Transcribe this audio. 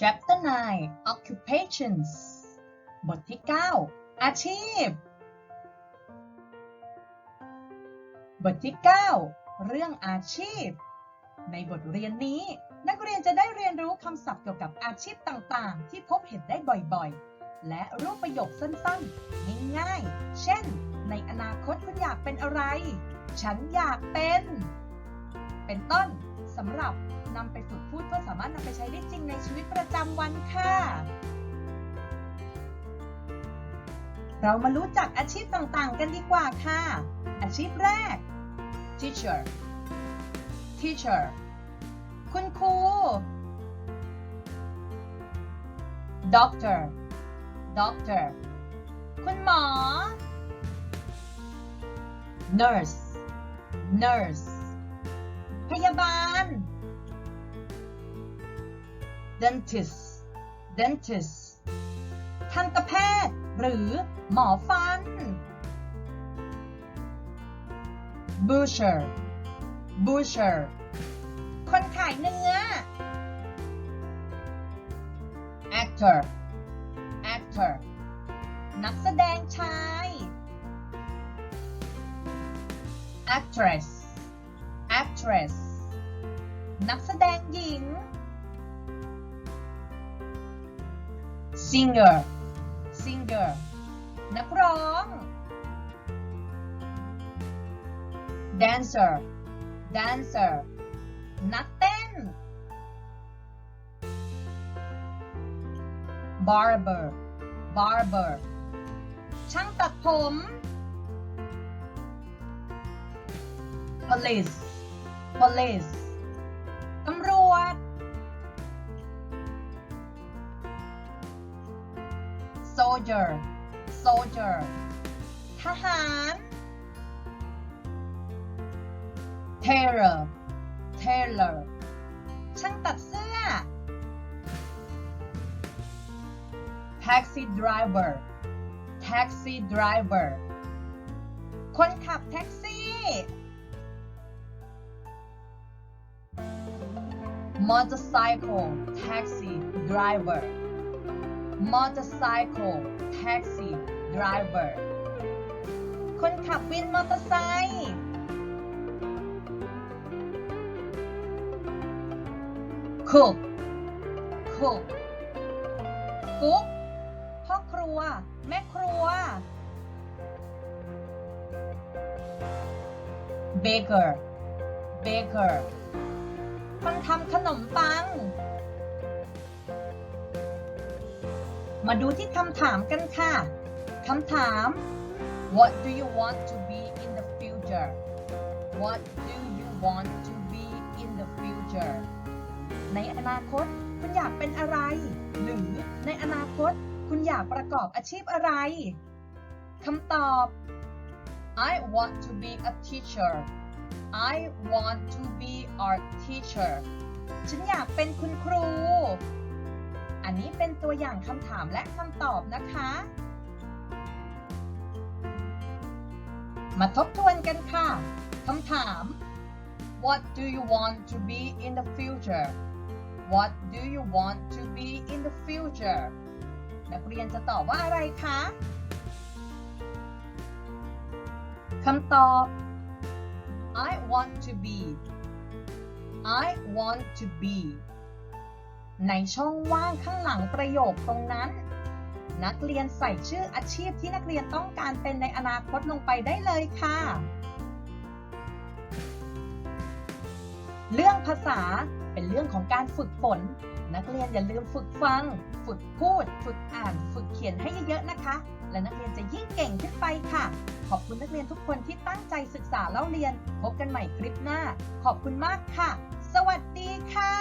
Chapter 9 Occupations บทที่ 9 อาชีพ บทที่ 9 เรื่องอาชีพ ในบทเรียนนี้ นักเรียนจะได้เรียนรู้คำศัพท์เกี่ยวกับอาชีพต่างๆ ที่พบเห็นได้บ่อยๆ และรูปประโยคสั้นๆ ง่ายๆ เช่น ในอนาคตคุณอยากเป็นอะไร ฉันอยากเป็น เป็นต้นสำหรับ นำไปฝึกพูดเพื่อสามารถนำไปใช้ได้จริงในชีวิตประจำวันค่ะ เรามารู้จักอาชีพต่างๆ กันดีกว่าค่ะ อาชีพแรก teacher teacher คุณครู doctor doctor คุณหมอ nurse nurse พยาบาล dentist dentist ทันตแพทย์ หรือหมอฟัน butcher butcher คนขายเนื้อ actor actor นักแสดงชาย actress actress นักแสดงหญิง singer singer นักร้อง dancer dancer นักเต้น barber barber ช่างตัดผม police police soldier soldier ทหาร tailor tailor ช่างตัดเสื้อ taxi driver taxi driver คนขับแท็กซี่ motorcycle taxi driver Motorcycle taxi driver คนขับวินมอเตอร์ไซค์ cook cook กุ๊กพ่อครัว แม่ครัว baker baker คนทำขนมปัง มาดูที่คำถามกันค่ะคำถาม What do you want to be in the future What do you want to be in the future ในอนาคตคุณอยากเป็นอะไร หรือในอนาคตคุณอยากประกอบอาชีพอะไรคำตอบ I want to be a teacher I want to be a teacher ฉันอยากเป็นคุณครู อันนี้เป็นตัวอย่างคำถามและคำตอบนะคะ มาทบทวนกันค่ะคำถาม What do you want to be in the future What do you want to be in the future นักเรียนจะตอบว่าอะไรคะคำตอบ I want to be I want to be ในช่องว่างข้างหลังประโยคตรงนั้น นักเรียนใส่ชื่ออาชีพที่นักเรียนต้องการเป็นในอนาคตลงไปได้เลยค่ะ เรื่องภาษาเป็นเรื่องของการฝึกฝน นักเรียนอย่าลืมฝึกฟัง ฝึกพูด ฝึกอ่าน ฝึกเขียนให้เยอะๆนะคะ และนักเรียนจะยิ่งเก่งขึ้นไปค่ะ ขอบคุณนักเรียนทุกคนที่ตั้งใจศึกษาเล่าเรียน พบกันใหม่คลิปหน้า ขอบคุณมากค่ะ สวัสดีค่ะ